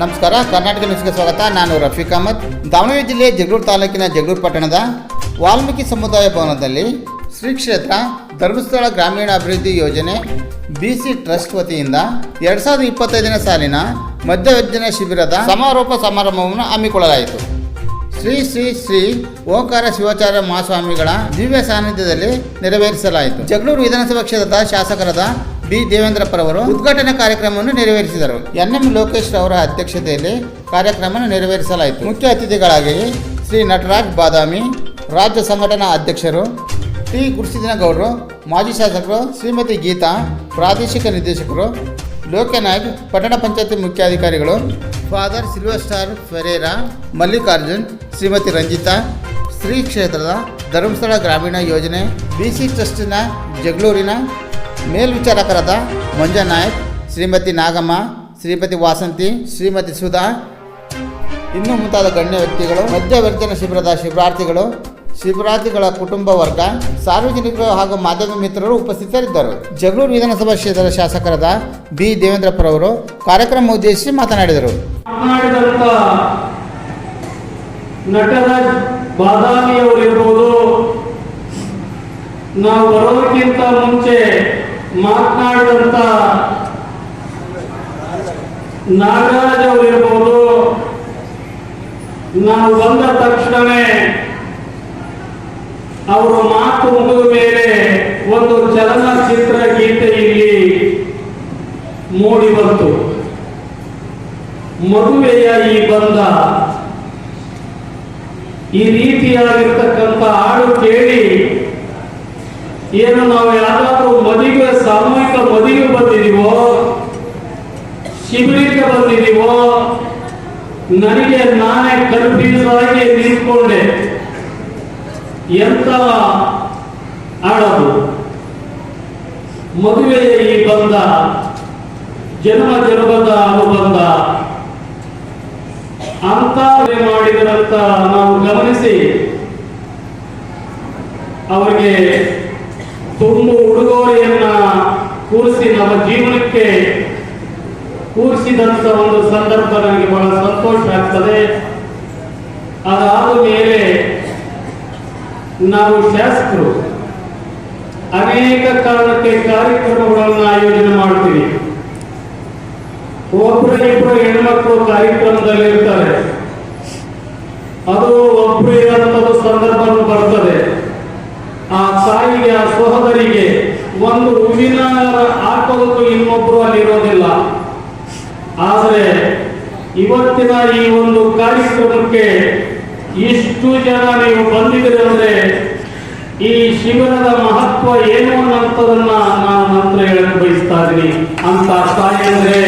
ನಮಸ್ಕಾರ, ಕರ್ನಾಟಕ ನ್ಯೂಸ್ಗೆ ಸ್ವಾಗತ. ನಾನು ರಫೀಕ್ ಅಹಮದ್. ದಾವಣಗೆರೆ ಜಿಲ್ಲೆಯ ಜಗಳೂರು ತಾಲೂಕಿನ ಜಗಳೂರು ಪಟ್ಟಣದ ವಾಲ್ಮೀಕಿ ಸಮುದಾಯ ಭವನದಲ್ಲಿ ಶ್ರೀ ಕ್ಷೇತ್ರ ಧರ್ಮಸ್ಥಳ ಗ್ರಾಮೀಣ ಅಭಿವೃದ್ಧಿ ಯೋಜನೆ ಬಿ ಸಿ ಟ್ರಸ್ಟ್ ವತಿಯಿಂದ ಎರಡು ಸಾವಿರದ ಇಪ್ಪತ್ತೈದನೇ ಸಾಲಿನ ಮಧ್ಯವರ್ಜನ ಶಿಬಿರದ ಸಮಾರೋಪ ಸಮಾರಂಭವನ್ನು ಹಮ್ಮಿಕೊಳ್ಳಲಾಯಿತು. ಶ್ರೀ ಶ್ರೀ ಶ್ರೀ ಓಂಕಾರ ಶಿವಾಚಾರ್ಯ ಮಹಾಸ್ವಾಮಿಗಳ ದಿವ್ಯ ಸಾನ್ನಿಧ್ಯದಲ್ಲಿ ನೆರವೇರಿಸಲಾಯಿತು. ಜಗಳೂರು ವಿಧಾನಸಭಾ ಕ್ಷೇತ್ರದ ಶಾಸಕರಾದ ಬಿ. ದೇವೇಂದ್ರಪ್ಪರವರು ಉದ್ಘಾಟನಾ ಕಾರ್ಯಕ್ರಮವನ್ನು ನೆರವೇರಿಸಿದರು. ಎನ್ ಎಂ ಲೋಕೇಶ್ ಅವರ ಅಧ್ಯಕ್ಷತೆಯಲ್ಲಿ ಕಾರ್ಯಕ್ರಮ ನೆರವೇರಿಸಲಾಯಿತು. ಮುಖ್ಯ ಅತಿಥಿಗಳಾಗಿ ಶ್ರೀ ನಟರಾಜ್ ಬಾದಾಮಿ, ರಾಜ್ಯ ಸಂಘಟನಾ ಅಧ್ಯಕ್ಷರು ಟಿ. ಗುರುಸಿದಿನಗೌಡರು ಮಾಜಿ ಶಾಸಕರು ಶ್ರೀಮತಿ ಗೀತಾ, ಪ್ರಾದೇಶಿಕ ನಿರ್ದೇಶಕರು ಲೋಕನಾಯಕ್ ಪಟ್ಟಣ ಪಂಚಾಯತಿ ಮುಖ್ಯಾಧಿಕಾರಿಗಳು, father silver star ಫೆರೇರಾ, Mallikarjun, Shrimati Ranjita, Shri ಕ್ಷೇತ್ರದ ಧರ್ಮಸ್ಥಳ ಗ್ರಾಮೀಣ ಯೋಜನೆ, ಬಿ. ಸಿ ಟ್ರಸ್ಟಿನ ಜಗಳೂರಿನ ಮೇಲ್ವಿಚಾರಕರಾದ ಮಂಜಾ ನಾಯಕ್, ಶ್ರೀಮತಿ ನಾಗಮ್ಮ, ಶ್ರೀಮತಿ ವಾಸಂತಿ, ಶ್ರೀಮತಿ ಸುಧಾ, ಇನ್ನೂ ಮುಂತಾದ ಗಣ್ಯ ವ್ಯಕ್ತಿಗಳು, ಮಧ್ಯವರ್ತನ ಶಿಬಿರದ ಶಿಬಿರಾರ್ಥಿಗಳು, ಶಿಬಿರಾರ್ಥಿಗಳ ಕುಟುಂಬ ವರ್ಗ, ಸಾರ್ವಜನಿಕರು ಹಾಗೂ ಮಾಧ್ಯಮ ಮಿತ್ರರು ಉಪಸ್ಥಿತರಿದ್ದರು. ಜಗಳೂರು ವಿಧಾನಸಭಾ ಕ್ಷೇತ್ರದ ಶಾಸಕರಾದ ಬಿ. ದೇವೇಂದ್ರಪ್ಪರವರು ಕಾರ್ಯಕ್ರಮ ಉದ್ದೇಶಿಸಿ ಮಾತನಾಡಿದರು. ಬಾದಾಮಿಯವರಿರ್ಬೋದು ನಾವು ಬರೋದಕ್ಕಿಂತ ಮುಂಚೆ ಮಾತನಾಡಿದಂತ ನಾಗರಾಜ್ ಅವರಿರ್ಬೋದು, ನಾವು ಬಂದ ತಕ್ಷಣವೇ ಅವರ ಮಾತು ಮುಗಿದ ಮೇಲೆ ಒಂದು ಚಲನಚಿತ್ರ ಗೀತೆ ಇಲ್ಲಿ ಮೂಡಿ ಬಂತು. ಮದುವೆಯ ಈ ಬಂದ ಈ ರೀತಿಯಾಗಿರ್ತಕ್ಕಂಥ ಹಾಡು ಕೇಳಿ ಏನು ನಾವು ಯಾವ್ದಾದ್ರೂ ಮದುವೆ, ಸಾಮೂಹಿಕ ಮದುವೆ ಬಂದಿದೀವೋ ಶಿಬಿರಕ್ಕೆ ಬಂದಿದೀವೋ ನನಗೆ ನಾನೇ ಕನ್ಫ್ಯೂಸ್ ಆಗಿ ನಿಂತ್ಕೊಂಡೆ. ಎಂತ ಆಡೋದು ಮದುವೆಯ ಈ ಬಂದ? ಜನ್ಮ ಜನ್ಮದ ಅನುಬಂಧ? ಅಂತ ಮಾಡಿದರಂತ ನಾವು ಗಮನಿಸಿ. ಅವರಿಗೆ ತುಂಬು ಉಡುಗೊರೆಯನ್ನ ಕೂರಿಸಿ ನಮ್ಮ ಜೀವನಕ್ಕೆ ಕೂರಿಸಿದಂತ ಒಂದು ಸಂದರ್ಭ ನನಗೆ ಬಹಳ ಸಂತೋಷ ಆಗ್ತದೆ. ಅದಾದ ಮೇಲೆ ನಾವು ಶಾಸಕರು ಅನೇಕ ಕಾರಣಕ್ಕೆ ಕಾರ್ಯಕ್ರಮಗಳನ್ನು ಆಯೋಜನೆ ಮಾಡ್ತೀವಿ. ಒಬ್ಬರು ಇಬ್ಬರು ಹೆಣ್ಮಕ್ಳು ಕಾರ್ಯಕ್ರಮದಲ್ಲಿ ಇರ್ತಾರೆ ಅದು ಒಬ್ಬರು ಇರೋಂಥದ್ದು ಸಂದರ್ಭ ಬರ್ತದೆ. ತಾಯಿಗೆ ಆ ಸಹೋದರಿಗೆ ಒಂದು ಹೂವಿನ ಹಾಕೋದಕ್ಕೂ ಇನ್ನೊಬ್ರು ಅಲ್ಲಿರೋದಿಲ್ಲ ಆದರೆ ಇವತ್ತಿನ ಈ ಒಂದು ಕಾರ್ಯಕ್ರಮಕ್ಕೆ ಇಷ್ಟು ಜನ ನೀವು ಬಂದಿದ್ದೀರಿ ಅಂದ್ರೆ ಈ ಶಿಬಿರದ ಮಹತ್ವ ಏನು ಅನ್ನೋದನ್ನ ನಾನು ನಂತರ ಹೇಳಕ್ ಬಯಸ್ತಾ ಇದ್ದೀನಿ. ಅಂತ ತಾಯಿ ಅಂದ್ರೆ